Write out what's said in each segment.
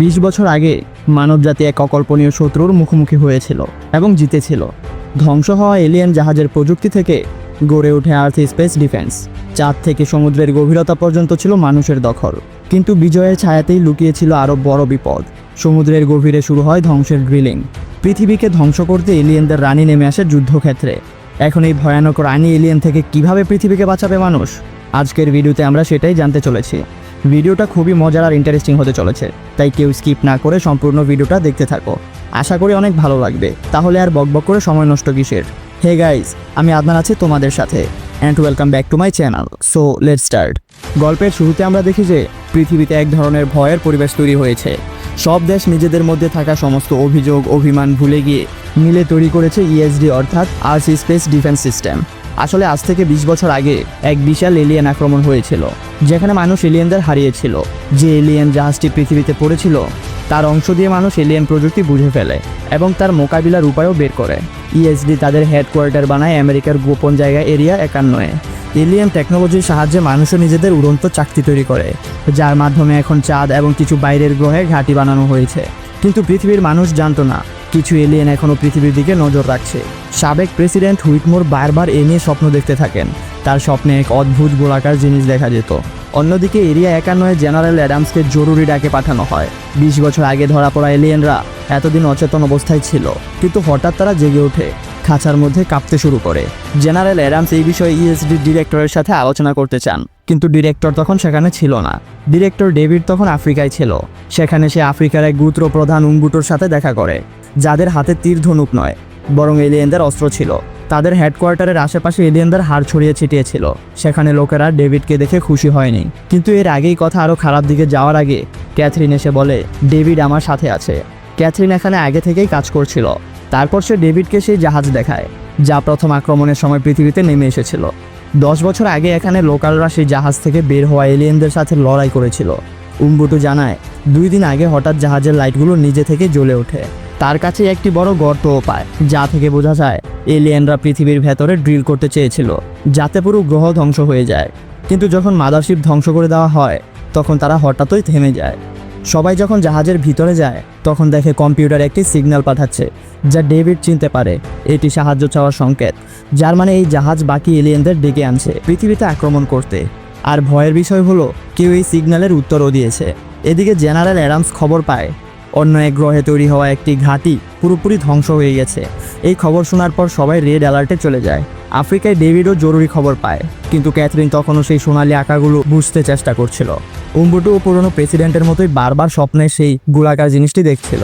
বিশ বছর আগে মানবজাতি এক অকল্পনীয় শত্রুর মুখোমুখি হয়েছিল এবং জিতেছিল। ধ্বংস হওয়া এলিয়েন জাহাজের প্রযুক্তি থেকে গড়ে ওঠে আর্থ স্পেস ডিফেন্স। চাঁদ থেকে সমুদ্রের গভীরতা পর্যন্ত ছিল মানুষের দখল। কিন্তু বিজয়ের ছায়াতেই লুকিয়েছিল আরও বড় বিপদ। সমুদ্রের গভীরে শুরু হয় ধ্বংসের ড্রিলিং পৃথিবীকে ধ্বংস করতে এলিয়েনদের রানী নেমে আসে যুদ্ধক্ষেত্রে। এখন এই ভয়ানক রানী এলিয়েন থেকে কীভাবে পৃথিবীকে বাঁচাবে মানুষ? আজকের ভিডিওতে আমরা সেটাই জানতে চলেছি। ভিডিওটা খুবই মজার আর ইন্টারেস্টিং হতে চলেছে। তাই কেউ স্কিপ না করে সম্পূর্ণ ভিডিওটা দেখতে থাকো। আশা করি অনেক ভালো লাগবে। তাহলে আর বকবক করে সময় নষ্ট কিসের? হে গাইজ আমি আদনান আছি তোমাদের সাথে। And welcome back to my channel so let start গল্পের শুরুতে আমরা দেখি যে, পৃথিবীতে এক ধরনের ভয়ের পরিবেশ তৈরি হয়েছে। সব দেশ নিজেদের মধ্যে থাকা সমস্ত অভিযোগ, অভিমান ভুলে গিয়ে মিলে তৈরি করেছে ইএসডি অর্থাৎ আরসি স্পেস ডিফেন্স সিস্টেম আসলে আজ থেকে বিশ বছর আগে এক বিশাল এলিয়েন আক্রমণ হয়েছিল, যেখানে মানুষ এলিয়েনদের হারিয়েছিল। যে এলিয়েন জাহাজটি পৃথিবীতে পড়েছিল, তার অংশ দিয়ে মানুষ এলিয়েন প্রযুক্তি বুঝে ফেলে এবং তার মোকাবিলার উপায়ও বের করে। ইএসডি তাদের হেডকোয়ার্টার বানায় আমেরিকার গোপন জায়গা এরিয়া একান্নয়ে। এলিয়েন টেকনোলজির সাহায্যে মানুষও নিজেদের উড়ন্ত চাকতি তৈরি করে, যার মাধ্যমে এখন চাঁদ এবং কিছু বাইরের গ্রহে ঘাঁটি বানানো হয়েছে। কিন্তু পৃথিবীর মানুষ জানত না। কিছু এলিয়েন এখনও পৃথিবীর দিকে নজর রাখছে। সাবেক প্রেসিডেন্ট হুইটমোর বারবার এ নিয়ে স্বপ্ন দেখতে থাকেন। তার স্বপ্নে এক অদ্ভুত গোলাকার জিনিস দেখা যেত। অন্যদিকে এরিয়া একান্নয়ে জেনারেল অ্যাডামসকে জরুরি ডাকে পাঠানো হয়। বিশ বছর আগে ধরা পড়া এলিয়েনরা এতদিন অচেতন অবস্থায় ছিল, কিন্তু হঠাৎ তারা জেগে ওঠে, খাঁচার মধ্যে কাঁপতে শুরু করে। জেনারেল অ্যাডামস এই বিষয়ে ইএসডি ডিরেক্টরের সাথে আলোচনা করতে চান। কিন্তু ডিরেক্টর তখন সেখানে ছিল না। ডিরেক্টর ডেভিড তখন আফ্রিকায় ছিল। সেখানে সে আফ্রিকার এক গুত্র প্রধান উঙ্গুটোর সাথে দেখা করে, যাদের হাতে তীর ধনুক নয়, বরং এলিয়েনদের অস্ত্র ছিল। তাদের হেডকোয়ার্টারের আশেপাশে এলিয়েনদের হাড় ছড়িয়ে ছিটিয়েছিল। সেখানে লোকেরা ডেভিডকে দেখে খুশি হয়নি। কিন্তু এর আগেই কথা আরও খারাপ দিকে যাওয়ার আগে ক্যাথরিন এসে বলে, ডেভিড আমার সাথে আছে। ক্যাথরিন এখানে আগে থেকেই কাজ করছিল। তারপর সে ডেভিডকে সেই জাহাজ দেখায়, যা প্রথম আক্রমণের সময় পৃথিবীতে নেমে এসেছিল। দশ বছর আগে এখানে লোকালরা সেই জাহাজ থেকে বের হওয়া এলিয়েনদের সাথে লড়াই করেছিল। উম্বুটু জানায়, দুই দিন আগে হঠাৎ জাহাজের লাইটগুলো নিজে থেকে জ্বলে ওঠে। তার কাছে একটি বড় গর্তও পায়, যা থেকে বোঝা যায় এলিয়েনরা পৃথিবীর ভেতরে ড্রিল করতে চেয়েছিল, যাতে পুরো গ্রহ ধ্বংস হয়ে যায়। কিন্তু যখন মাদারশিপ ধ্বংস করে দেওয়া হয়, তখন তারা হঠাৎই থেমে যায়। সবাই যখন জাহাজের ভিতরে যায়, তখন দেখে কম্পিউটার একটি সিগন্যাল পাঠাচ্ছে, যা ডেভিড চিনতে পারে। এটি সাহায্য চাওয়ার সংকেত, যার মানে এই জাহাজ বাকি এলিয়েনদের ডেকে আনছে পৃথিবীতে আক্রমণ করতে। আর ভয়ের বিষয় হলো, কেউ এই সিগন্যালের উত্তরও দিয়েছে। এদিকে জেনারেল অ্যাডামস খবর পায়, অন্য এক গ্রহে তৈরি হওয়া একটি ঘাঁটি পুরোপুরি ধ্বংস হয়ে গেছে। এই খবর শোনার পর সবাই রেড অ্যালার্টে চলে যায়। আফ্রিকায় ডেভিডও জরুরি খবর পায়, কিন্তু ক্যাথরিন তখনও সেই সোনালি আঁকাগুলো বুঝতে চেষ্টা করছিল। উম্বুটু ও পুরনো প্রেসিডেন্টের মতোই বারবার স্বপ্নে সেই গোলাকার জিনিসটি দেখছিল।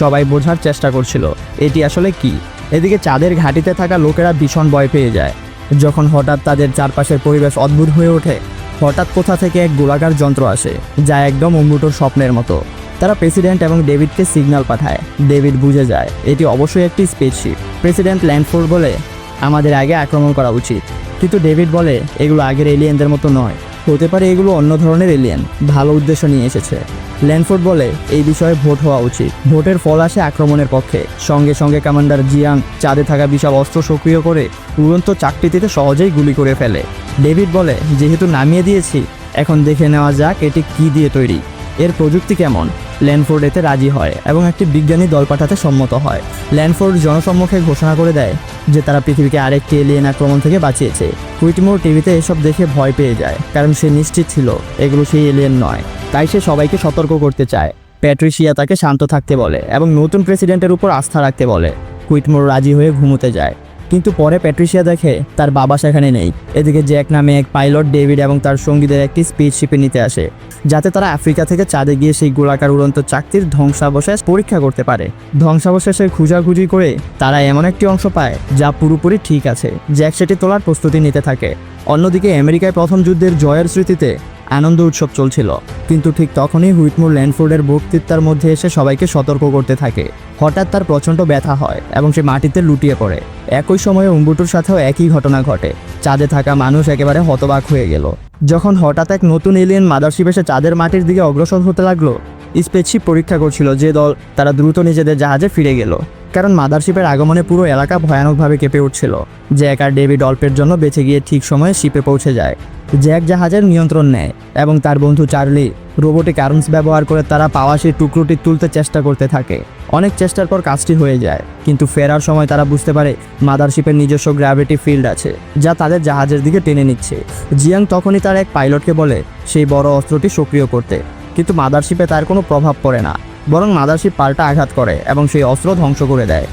সবাই বোঝার চেষ্টা করছিল, এটি আসলে কি? এদিকে চাঁদের ঘাঁটিতে থাকা লোকেরা ভীষণ ভয় পেয়ে যায়। যখন হঠাৎ তাদের চারপাশের পরিবেশ অদ্ভুত হয়ে ওঠে, হঠাৎ কোথা থেকে এক গোলাকার যন্ত্র আসে, যা একদম উম্বুটোর স্বপ্নের মতো। তারা প্রেসিডেন্ট এবং ডেভিডকে সিগন্যাল পাঠায়। ডেভিড বুঝে যায়, এটি অবশ্যই একটি স্পেসশিপ। প্রেসিডেন্ট ল্যান্ডফোর্ড বলে আমাদের আগে আক্রমণ করা উচিত। কিন্তু ডেভিড বলে, এগুলো আগের এলিয়েনদের মতো নয়। হতে পারে এগুলো অন্য ধরনের এলিয়েন। ভালো উদ্দেশ্য নিয়ে এসেছে। ল্যান্ডফোর্ড বলে, এই বিষয়ে ভোট হওয়া উচিত। ভোটের ফল আসে আক্রমণের পক্ষে। সঙ্গে সঙ্গে কমান্ডার জিয়াং চাঁদে থাকা বিশাল অস্ত্র সক্রিয় করে উড়ন্ত চাকরিটিতে সহজেই গুলি করে ফেলে। ডেভিড বলে, যেহেতু নামিয়ে দিয়েছি, এখন দেখে নেওয়া যাক এটি কি দিয়ে তৈরি। এর প্রযুক্তি কেমন? ল্যান্ডফোর্ড এতে রাজি হয় এবং একটি বিজ্ঞানী দল পাঠাতে সম্মত হয়। ল্যান্ডফোর্ড জনসম্মুখে ঘোষণা করে দেয় যে তারা পৃথিবীকে আরেকটি এলিয়েন আক্রমণ থেকে বাঁচিয়েছে। হুইটমোর টিভিতে এসব দেখে ভয় পেয়ে যায়, কারণ সে নিশ্চিত ছিল এগুলো সেই এলিয়েন নয়। তাই সে সবাইকে সতর্ক করতে চায়। প্যাট্রিশিয়া তাকে শান্ত থাকতে বলে এবং নতুন প্রেসিডেন্টের উপর আস্থা রাখতে বলে। কুইটমোর রাজি হয়ে ঘুমোতে যায়। কিন্তু পরে প্যাট্রিশিয়া দেখে তার বাবা সেখানে নেই। এদিকে জ্যাক নামে এক পাইলট ডেভিড এবং তার সঙ্গীদের একটি স্পিড শিপে নিতে আসে, যাতে তারা আফ্রিকা থেকে চাঁদে গিয়ে সেই গোলাকার উড়ন্ত চাকতির ধ্বংসাবশেষ পরীক্ষা করতে পারে। ধ্বংসাবশেষে খুঁজাখুঁজি করে তারা এমন একটি অংশ পায় যা পুরোপুরি ঠিক আছে। জ্যাক সেটি তোলার প্রস্তুতি নিতে থাকে। অন্যদিকে আমেরিকায় প্রথম যুদ্ধের জয়ের স্মৃতিতে আনন্দ উৎসব চলছিল। কিন্তু ঠিক তখনই হুইটমোর ল্যান্ডফোর্ডের বক্তৃতার মধ্যে এসে সবাইকে সতর্ক করতে থাকে। হঠাৎ তার প্রচণ্ড ব্যথা হয় এবং সে মাটিতে লুটিয়ে পড়ে। একই সময়ে উম্বুটুর সাথেও একই ঘটনা ঘটে। চাঁদে থাকা মানুষ একেবারে হতবাক হয়ে গেল। যখন হঠাৎ এক নতুন এলিয়েন মাদারশিপ এসে চাঁদের মাটির দিকে অগ্রসর হতে লাগল, স্পেসশিপ পরীক্ষা করছিল যে দল তারা দ্রুত নিজেদের জাহাজে ফিরে গেল। কারণ মাদারশিপের আগমনে পুরো এলাকা ভয়ানকভাবে কেঁপে উঠছিল। জ্যাক আর ডেভিড অল্পের জন্য বেঁচে গিয়ে ঠিক সময়ে শিপে পৌঁছে যায়। জ্যাক জাহাজের নিয়ন্ত্রণ নেয় এবং তার বন্ধু চার্লি রোবোটিক আর্মস ব্যবহার করে তারা পাওয়া সেই টুকরোটি তুলতে চেষ্টা করতে থাকে। অনেক চেষ্টার পর কাজটি হয়ে যায়, কিন্তু ফেরার সময় তারা বুঝতে পারে মাদারশিপের নিজস্ব গ্র্যাভিটি ফিল্ড আছে, যা তাদের জাহাজের দিকে টেনে নিচ্ছে। জিয়াং তখনই তার এক পাইলটকে বলে, সেই বড় অস্ত্রটি সক্রিয় করতে। কিন্তু মাদারশিপে তার কোনো প্রভাব পড়ে না, বরং মাদারশিপ পাল্টা আঘাত করে এবং সেই অস্ত্র ধ্বংস করে দেয়।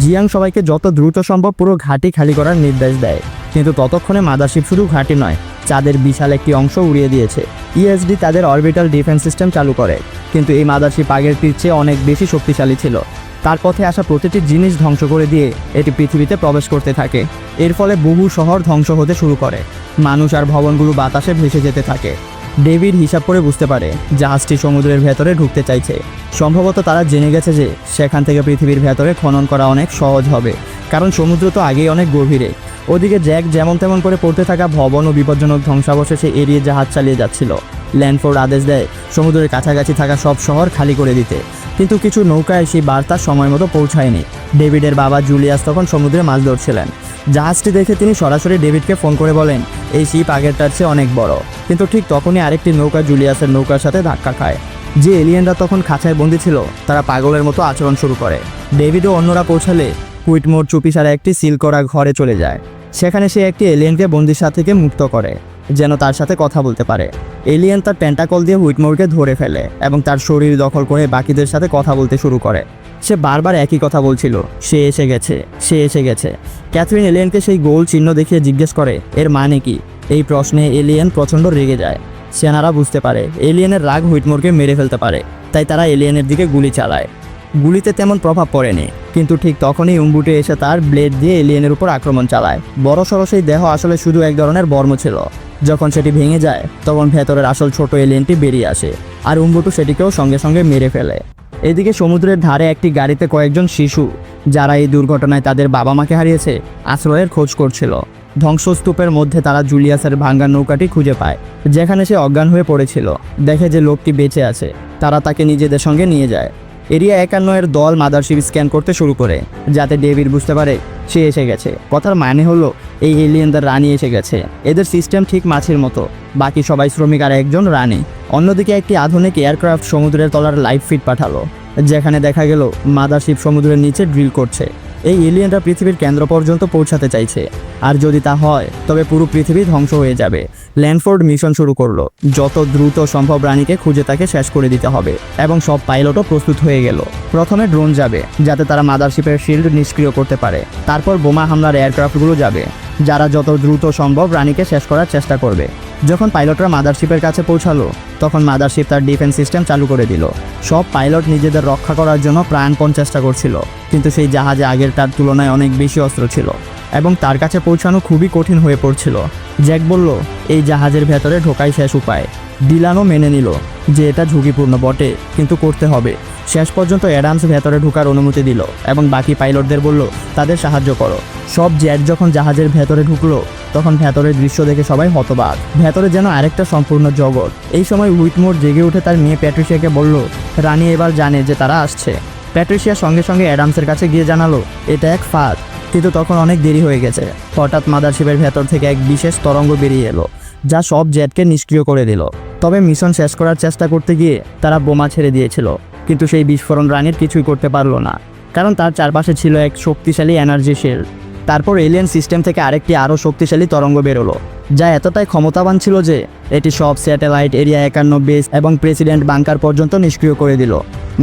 জিয়াং সবাইকে যত দ্রুত সম্ভব পুরো ঘাঁটি খালি করার নির্দেশ দেয়, কিন্তু ততক্ষণে মাদারশিপ শুধু ঘাঁটি নয়, চাঁদের বিশাল একটি অংশ উড়িয়ে দিয়েছে। ইএসডি তাদের অরবিটাল ডিফেন্স সিস্টেম চালু করে, কিন্তু এই মাদারশিপ আগের চেয়ে অনেক বেশি শক্তিশালী ছিল। তার পথে আসা প্রতিটি জিনিস ধ্বংস করে দিয়ে এটি পৃথিবীতে প্রবেশ করতে থাকে। এর ফলে বহু শহর ধ্বংস হতে শুরু করে। মানুষ আর ভবনগুলো বাতাসে ভেসে যেতে থাকে। ডেভিড হিসাব করে বুঝতে পারে জাহাজটি সমুদ্রের ভেতরে ঢুকতে চাইছে। সম্ভবত তারা জেনে গেছে যে সেখান থেকে পৃথিবীর ভেতরে খনন করা অনেক সহজ হবে, কারণ সমুদ্র তো আগেই অনেক গভীরে। ওদিকে জ্যাক যেমন তেমন করে পড়তে থাকা ভবন ও বিপজ্জনক ধ্বংসাবশেষে এড়িয়ে জাহাজ চালিয়ে যাচ্ছিল। ল্যান্ডফোর্ড আদেশ দেয় সমুদ্রের কাছাকাছি থাকা সব শহর খালি করে দিতে। কিন্তু কিছু নৌকায় সেই বার্তা সময় মতো পৌঁছায়নি। ডেভিডের বাবা জুলিয়াস তখন সমুদ্রে মাছ ধরছিলেন। জাহাজটি দেখে তিনি সরাসরি ডেভিডকে ফোন করে বলেন, এই শিপ আগেরটার চেয়ে অনেক বড়। কিন্তু ঠিক তখনই আরেকটি নৌকা জুলিয়াসের নৌকার সাথে ধাক্কা খায়। যে এলিয়েনরা তখন খাঁচায় বন্দি ছিল, তারা পাগলের মতো আচরণ শুরু করে। ডেভিড ও অন্যরা পৌঁছালে কুইটমোর চুপিসারা একটি সিল করা ঘরে চলে যায়। সেখানে সে একটি এলিয়েনকে বন্দিশা থেকে মুক্ত করে। যেন তার সাথে কথা বলতে পারে। এলিয়েন তার টেন্টাকল দিয়ে হুইটমোরকে ধরে ফেলে এবং তার শরীর দখল করে বাকিদের সাথে কথা বলতে শুরু করে। সে বারবার একই কথা বলছিল, সে এসে গেছে, সে এসে গেছে। ক্যাথরিন এলিয়েনকে সেই গোল চিহ্ন দেখিয়ে জিজ্ঞেস করে, এর মানে কি? এই প্রশ্নে এলিয়েন প্রচণ্ড রেগে যায়। সেনারা বুঝতে পারে, এলিয়েনের রাগ হুইটমোরকে মেরে ফেলতে পারে, তাই তারা এলিয়েনের দিকে গুলি চালায়। গুলিতে তেমন প্রভাব পড়েনি, কিন্তু ঠিক তখনই উম্বুটে এসে তার ব্লেড দিয়ে এলিয়েনের উপর আক্রমণ চালায়। বড়সড় সেই দেহ আসলে শুধু এক ধরনের বর্ম ছিল। যখন সেটি ভেঙে যায়, তখন ভেতরের আসল ছোট এলিয়েনটি বেরিয়ে আসে আর উম্বুটু সেটিকেও সঙ্গে সঙ্গে মেরে ফেলে। এদিকে সমুদ্রের ধারে একটি গাড়িতে কয়েকজন শিশু, যারা এই দুর্ঘটনায় তাদের বাবা মাকে হারিয়েছে, আশ্রয়ের খোঁজ করছিল। ধ্বংসস্তূপের মধ্যে তারা জুলিয়াসের ভাঙ্গা নৌকাটি খুঁজে পায়, যেখানে সে অজ্ঞান হয়ে পড়েছিল। দেখে যে লোকটি বেঁচে আছে, তারা তাকে নিজেদের সঙ্গে নিয়ে যায়। এরিয়া একান্ন এর দল মাদারশিপ স্ক্যান করতে শুরু করে, যাতে ডেভিড বুঝতে পারে সে এসে গেছে। কথার মানে হলো, এই এলিয়েনদের রানী এসে গেছে। এদের সিস্টেম ঠিক মাছের মতো। বাকি সবাই শ্রমিক আর একজন রানী। অন্যদিকে একটি আধুনিক এয়ারক্রাফট সমুদ্রের তলার লাইফ ফিট পাঠালো। যেখানে দেখা গেল মাদারশিপ সমুদ্রের নিচে ড্রিল করছে। এই এলিয়েনরা পৃথিবীর কেন্দ্র পর্যন্ত পৌঁছাতে চাইছে। আর যদি তা হয়, তবে পুরো পৃথিবী ধ্বংস হয়ে যাবে। ল্যান্ডফোর্ড মিশন শুরু করল। যত দ্রুত সম্ভব রানীকে খুঁজে তাকে শেষ করে দিতে হবে এবং সব পাইলটও প্রস্তুত হয়ে গেল। প্রথমে ড্রোন যাবে, যাতে তারা মাদারশিপের শিল্ড নিষ্ক্রিয় করতে পারে। তারপর বোমা হামলার এয়ারক্রাফটগুলো যাবে, যারা যত দ্রুত সম্ভব রানীকে শেষ করার চেষ্টা করবে। যখন পাইলটরা মাদারশিপের কাছে পৌঁছালো, তখন মাদারশিপ তার ডিফেন্স সিস্টেম চালু করে দিল। সব পাইলট নিজেদের রক্ষা করার জন্য প্রাণপণ চেষ্টা করছিল, কিন্তু সেই জাহাজে আগেরটার তুলনায় অনেক বেশি অস্ত্র ছিল। এবং তার কাছে পৌঁছানো খুবই কঠিন হয়ে পড়ছিল। জ্যাক বলল, এই জাহাজের ভেতরে ঢোকাই শেষ উপায়। ডিলানও মেনে নিল যে এটা ঝুঁকিপূর্ণ বটে, কিন্তু করতে হবে। শেষ পর্যন্ত অ্যাডামস ভেতরে ঢোকার অনুমতি দিল এবং বাকি পাইলটদের বলল, তাদের সাহায্য করো। সব জেট যখন জাহাজের ভেতরে ঢুকলো, তখন ভেতরের দৃশ্য দেখে সবাই হতবাক। ভেতরে যেন আরেকটা সম্পূর্ণ জগৎ। এই সময় হুইটমোর জেগে উঠে তার মেয়ে প্যাট্রিশিয়াকে বলল, রানী এবার জানে যে তারা আসছে। প্যাট্রিশিয়া সঙ্গে সঙ্গে অ্যাডামসের কাছে গিয়ে জানালো, এটা এক ফাঁদ। কিন্তু তখন অনেক দেরি হয়ে গেছে। হঠাৎ মাদারশিপের ভেতর থেকে এক বিশেষ তরঙ্গ বেরিয়ে এলো, যা সব জেটকে নিষ্ক্রিয় করে দিল। তবে মিশন শেষ করার চেষ্টা করতে গিয়ে তারা বোমা ছেড়ে দিয়েছিল, কিন্তু সেই বিস্ফোরণ রানের কিছুই করতে পারল না, কারণ তার চারপাশে ছিল এক শক্তিশালী এনার্জি শিল্ড তারপর এলিয়েন সিস্টেম থেকে আরেকটি আরও শক্তিশালী তরঙ্গ বেরোলো, যা এতটাই ক্ষমতাবান ছিল যে এটি সব স্যাটেলাইট এরিয়া একান্ন বেস এবং প্রেসিডেন্ট বাংকার পর্যন্ত নিষ্ক্রিয় করে দিল।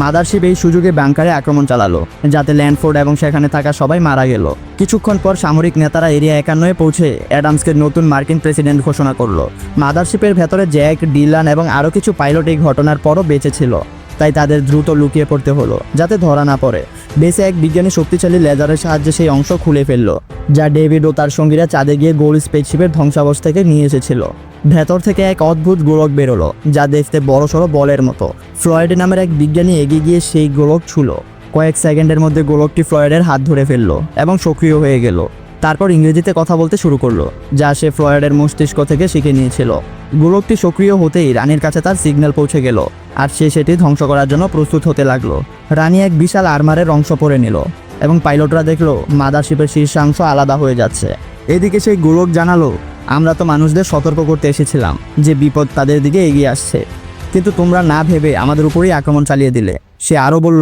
মাদারশিপ এই সুযোগে বাংকারে আক্রমণ চালালো, যাতে ল্যান্ডফোর্ড এবং সেখানে থাকা সবাই মারা গেল। কিছুক্ষণ পর সামরিক নেতারা এরিয়া একান্নয়ে পৌঁছে অ্যাডামসকে নতুন মার্কিন প্রেসিডেন্ট ঘোষণা করল। মাদারশিপের ভেতরে জ্যাক, ডিলান এবং আরও কিছু পাইলট এই ঘটনার পরও বেঁচে ছিল। তাই তাদের দ্রুত লুকিয়ে পড়তে হলো, যাতে ধরা না পড়ে। বেসে এক বিজ্ঞানী শক্তিশালী লেজারের সাহায্যে সেই অংশ খুলে ফেলল, যা ডেভিড ও তার সঙ্গীরা চাঁদে গিয়ে গোল স্পেসশিপের ধ্বংসাবশ থেকে নিয়ে এসেছিল। ভেতর থেকে এক অদ্ভুত গোলক বেরোলো, যা দেখতে বড়সড় বলের মতো। ফ্লয়েড নামের এক বিজ্ঞানী এগিয়ে গিয়ে সেই গোলক ছুলো। কয়েক সেকেন্ডের মধ্যে গোলকটি ফ্লয়েডের হাত ধরে ফেলল এবং সক্রিয় হয়ে গেল। তারপর ইংরেজিতে কথা বলতে শুরু করল, যা সে ফ্লয়েডের মস্তিষ্ক থেকে শিখে নিয়েছিল। গোলকটি সক্রিয় হতেই রানীর কাছে তার সিগন্যাল পৌঁছে গেল, আর সে সেটি ধ্বংস করার জন্য প্রস্তুত হতে লাগল। রানী এক বিশাল আর্মারের অংশ পরে নিল, এবং পাইলটরা দেখল মাদারশিপের শীর্ষাংশ আলাদা হয়ে যাচ্ছে। এদিকে সেই গোলক জানালো, আমরা তো মানুষদের সতর্ক করতে এসেছিলাম, যে বিপদ তাদের দিকে এগিয়ে আসছে। কিন্তু তোমরা না ভেবে আমাদের উপরেই আক্রমণ চালিয়ে দিলে। সে আরও বলল,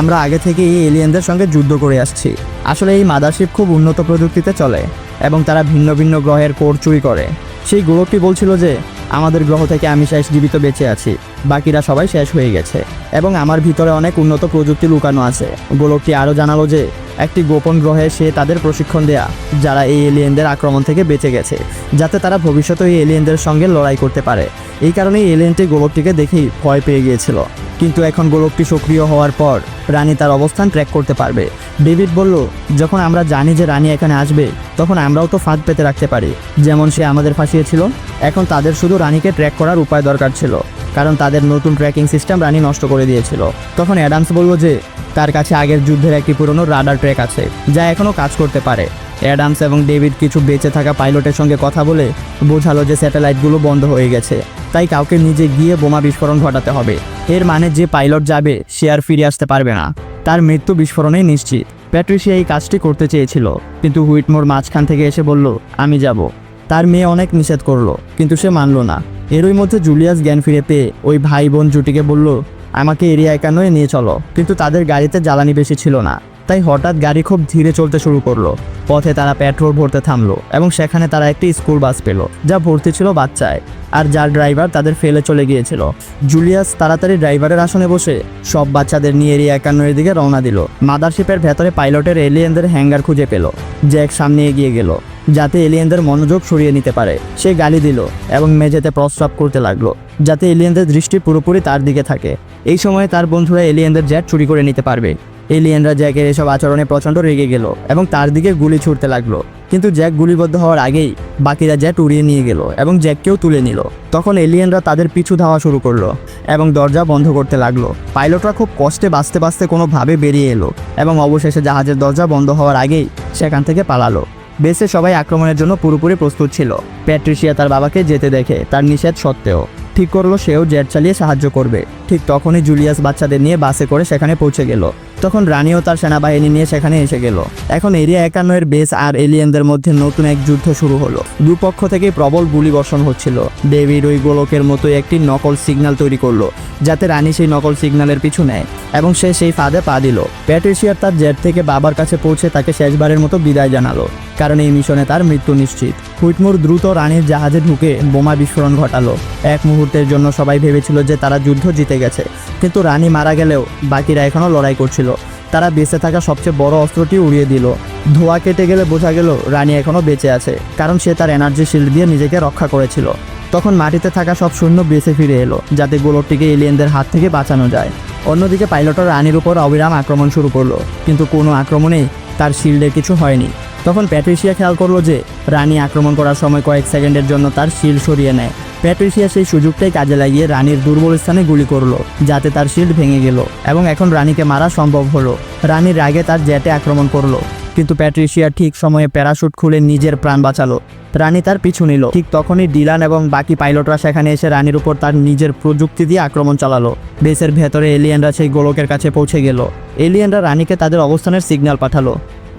আমরা আগে থেকে এই এলিয়েনদের সঙ্গে যুদ্ধ করে আসছি। আসলে এই মাদারশিপ খুব উন্নত প্রযুক্তিতে চলে এবং তারা ভিন্ন ভিন্ন গ্রহের কোর চুরি করে। সেই গোলকটি বলছিল যে, আমাদের গ্রহ থেকে আমি শেষ জীবিত বেঁচে আছি, বাকিরা সবাই শেষ হয়ে গেছে এবং আমার ভিতরে অনেক উন্নত প্রযুক্তি লুকানো আছে। গোলকটি আরও জানালো যে একটি গোপন গ্রহে সে তাদের প্রশিক্ষণ দেয়া, যারা এই এলিয়েনদের আক্রমণ থেকে বেঁচে গেছে, যাতে তারা ভবিষ্যতে এই এলিয়েনদের সঙ্গে লড়াই করতে পারে। এই কারণে এলিয়েনটি গোলকটিকে দেখেই ভয় পেয়ে গিয়েছিল। কিন্তু এখন গোলকটি সক্রিয় হওয়ার পর রানী তার অবস্থান ট্র্যাক করতে পারবে। ডেভিড বলল, যখন আমরা জানি যে রানী এখানে আসবে, তখন আমরাও তো ফাঁদ পেতে রাখতে পারি, যেমন সে আমাদের ফাঁসিয়েছিল। এখন তাদের শুধু রানীকে ট্র্যাক করার উপায় দরকার ছিল, কারণ তাদের নতুন ট্র্যাকিং সিস্টেম রানী নষ্ট করে দিয়েছিল। তখন অ্যাডামস বলল যে তার কাছে আগের যুদ্ধের একটি পুরনো রাডার ট্র্যাক আছে, যা এখনও কাজ করতে পারে। অ্যাডামস এবং ডেভিড কিছু বেঁচে থাকা পাইলটের সঙ্গে কথা বলে বোঝালো যে স্যাটেলাইটগুলো বন্ধ হয়ে গেছে, তাই কাউকে নিজে গিয়ে বোমা বিস্ফোরণ ঘটাতে হবে। এর মানে যে পাইলট যাবে, সে আর ফিরে আসতে পারবে না। তার মৃত্যু বিস্ফোরণেই নিশ্চিত। প্যাট্রিসিয়া এই কাজটি করতে চেয়েছিল, কিন্তু হুইটমোর মাঝখান থেকে এসে বলল, আমি যাব। তার মেয়ে অনেক নিষেধ করল, কিন্তু সে মানলো না। এরই মধ্যে জুলিয়াস জ্ঞান ফিরে পেয়ে ওই ভাই বোন জুটিকে বলল আমাকে এরিয়া একান্নয়ে নিয়ে চলো, কিন্তু তাদের গাড়িতে জ্বালানি বেশি ছিল না। তাই হঠাৎ গাড়ি খুব ধীরে চলতে শুরু করল। পথে তারা পেট্রোল ভরতে থামলো এবং সেখানে তারা একটি স্কুল বাস পেল, যা ভর্তি ছিল বাচ্চায়, আর যার ড্রাইভার তাদের ফেলে চলে গিয়েছিল। জুলিয়াস তাড়াতাড়ি ড্রাইভারের আসনে বসে সব বাচ্চাদের নিয়ে এরিয়া একান্নের দিকে রওনা দিল। মাদারশিপের ভেতরে পাইলটের এলিয়েনদের হ্যাঙ্গার খুঁজে পেল জ্যাক সামনে এগিয়ে গেল। যাতে এলিয়েনদের মনোযোগ সরিয়ে নিতে পারে। সে গালি দিল এবং মেঝেতে প্রস্রাব করতে লাগল, যাতে এলিয়েনদের দৃষ্টি পুরোপুরি তার দিকে থাকে। এই সময়ে তার বন্ধুরা এলিয়েনদের জ্যাট চুরি করে নিতে পারবে। এলিয়েনরা জ্যাকের এসব আচরণে প্রচণ্ড রেগে গেল এবং তার দিকে গুলি ছুটতে লাগল। কিন্তু জ্যাক গুলিবদ্ধ হওয়ার আগেই বাকিরা জ্যাট উড়িয়ে নিয়ে গেল এবং জ্যাককেও তুলে নিল। তখন এলিয়েনরা তাদের পিছু ধাওয়া শুরু করল এবং দরজা বন্ধ করতে লাগল। পাইলটরা খুব কষ্টে বাঁচতে বাঁচতে কোনোভাবে বেরিয়ে এলো এবং অবশেষে জাহাজের দরজা বন্ধ হওয়ার আগেই সেখান থেকে পালালো। বেসে সবাই আক্রমণের জন্য পুরোপুরি প্রস্তুত ছিল। প্যাট্রিশিয়া তার বাবাকে যেতে দেখে, তার নিষেধ সত্ত্বেও। ঠিক করল সেও জেট চালিয়ে সাহায্য করবে। ঠিক তখনই জুলিয়াস বাচ্চাদের নিয়ে বাসে করে সেখানে পৌঁছে গেল। তখন রানীও তার সেনাবাহিনী নিয়ে সেখানে এসে গেল। এখন এরিয়া একান্ন এর বেস আর এলিয়েনদের মধ্যে নতুন এক যুদ্ধ শুরু হলো। দুপক্ষ থেকে প্রবল গুলি বর্ষণ হচ্ছিল। ডেভিড ওই গোলকের মতোই একটি নকল সিগন্যাল তৈরি করল, যাতে রানী সেই নকল সিগন্যালের পিছু নেয় এবং সে সেই ফাঁদে পা দিল। প্যাট্রিশিয়ার তার জেট থেকে বাবার কাছে পৌঁছে তাকে শেষবারের মতো বিদায় জানালো, কারণ এই মিশনে তার মৃত্যু নিশ্চিত। হুইটমোর দ্রুত রানীর জাহাজে ঢুকে বোমা বিস্ফোরণ ঘটালো। এক মুহূর্তের জন্য সবাই ভেবেছিল যে তারা যুদ্ধ জিতে গেছে। কিন্তু রানী মারা গেলেও বাকিরা এখনও লড়াই করছিল। তারা বেঁচে থাকা সবচেয়ে বড় অস্ত্রটি উড়িয়ে দিল। ধোয়া কেটে গেলে বোঝা গেল রানী এখনও বেঁচে আছে, কারণ সে তার এনার্জি শিল্ড দিয়ে নিজেকে রক্ষা করেছিল। তখন মাটিতে থাকা সব সৈন্য বেঁচে ফিরে এলো, যাতে গোলকটিকে এলিয়েনদের হাত থেকে বাঁচানো যায়। অন্যদিকে পাইলটরা রানীর উপর অবিরাম আক্রমণ শুরু করল, কিন্তু কোনো আক্রমণেই তার শিল্ডের কিছু হয়নি। তখন প্যাট্রিশিয়া খেয়াল করল যে রানী আক্রমণ করার সময় কয়েক সেকেন্ডের জন্য তার শিল্ড সরিয়ে নেয়। প্যাট্রিশিয়া সেই সুযোগটাই কাজে লাগিয়ে রানীর দুর্বল স্থানে গুলি করল, যাতে তার শিল্ড ভেঙে গেল এবং এখন রানীকে মারা সম্ভব হলো। রানীর আগে তার জেটে আক্রমণ করল, কিন্তু প্যাট্রিসিয়া ঠিক সময়ে প্যারাশুট খুলে নিজের প্রাণ বাঁচালো। রানী তার পিছু নিল। ঠিক তখনই ডিলান এবং বাকি পাইলটরা সেখানে এসে রানীর উপর তার নিজের প্রযুক্তি দিয়ে আক্রমণ চালালো। বেসের ভেতরে এলিয়েনরা সেই গোলকের কাছে পৌঁছে গেল। এলিয়েনরা রানীকে তাদের অবস্থানের সিগন্যাল পাঠালো।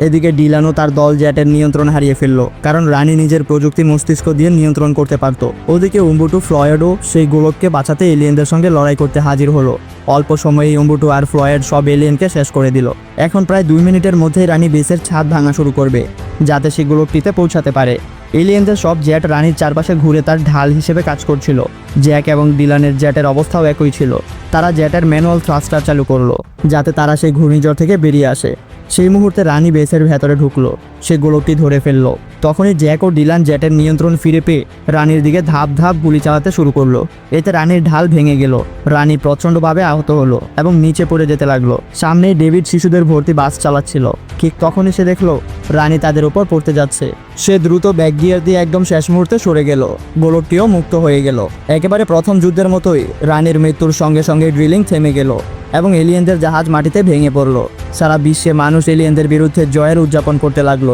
এদিকে ডিলানও তার দল জ্যাটের নিয়ন্ত্রণ হারিয়ে ফেলল, কারণ রানী নিজের প্রযুক্তি মস্তিষ্ক দিয়ে নিয়ন্ত্রণ করতে পারত। ওদিকে উম্বুটু, ফ্লয়েডও সেই গোলককে বাঁচাতে এলিয়েনদের সঙ্গে লড়াই করতে হাজির হলো। অল্প সময়েই উম্বুটু আর ফ্লয়েড সব এলিয়েনকে শেষ করে দিল। এখন প্রায় দুই মিনিটের মধ্যেই রানী বেসের ছাদ ভাঙা শুরু করবে, যাতে সে গোলকটিতে পৌঁছাতে পারে। এলিয়েনদের সব জ্যাট রানীর চারপাশে ঘুরে তার ঢাল হিসেবে কাজ করছিল। জ্যাক এবং ডিলানের জ্যাটের অবস্থাও একই ছিল। তারা জ্যাটের ম্যানুয়াল থ্রাস্টার চালু করল, যাতে তারা সেই ঘূর্ণিঝড় থেকে বেরিয়ে আসে। সেই মুহূর্তে রানী বেসের ভেতরে ঢুকলো। সে গোলকটি ধরে ফেলল। তখনই জ্যাক ও ডিলান জেটের নিয়ন্ত্রণ ফিরে পেয়ে রানীর দিকে ধাপ ধাপ গুলি চালাতে শুরু করল। এতে রানীর ঢাল ভেঙে গেল। রানী প্রচণ্ডভাবে আহত হলো এবং নিচে পড়ে যেতে লাগল। সামনেই ডেভিড শিশুদের ভর্তি বাস চালাচ্ছিল। ঠিক তখনই সে দেখল, রানী তাদের উপর পড়তে যাচ্ছে। সে দ্রুত ব্যাক গিয়ার দিয়ে একদম শেষ মুহূর্তে সরে গেল। গোলকটিও মুক্ত হয়ে গেল। একেবারে প্রথম যুদ্ধের মতোই রানীর মৃত্যুর সঙ্গে সঙ্গে ড্রিলিং থেমে গেল। এবং এলিয়েনদের জাহাজ মাটিতে ভেঙে পড়ল। সারা বিশ্বে মানুষ এলিয়েনদের বিরুদ্ধে জয়ের উদযাপন করতে লাগল,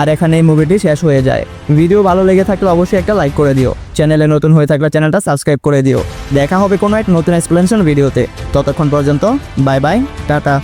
আর এখানে এই মুভিটি শেষ হয়ে যায়। ভিডিও ভালো লেগে থাকলে অবশ্যই একটা লাইক করে দিও। চ্যানেলে নতুন হয়ে থাকলে চ্যানেলটা সাবস্ক্রাইব করে দিও। দেখা হবে কোনো এক নতুন এক্সপ্লেনেশন ভিডিওতে ততক্ষণ পর্যন্ত বাই বাই টাটা।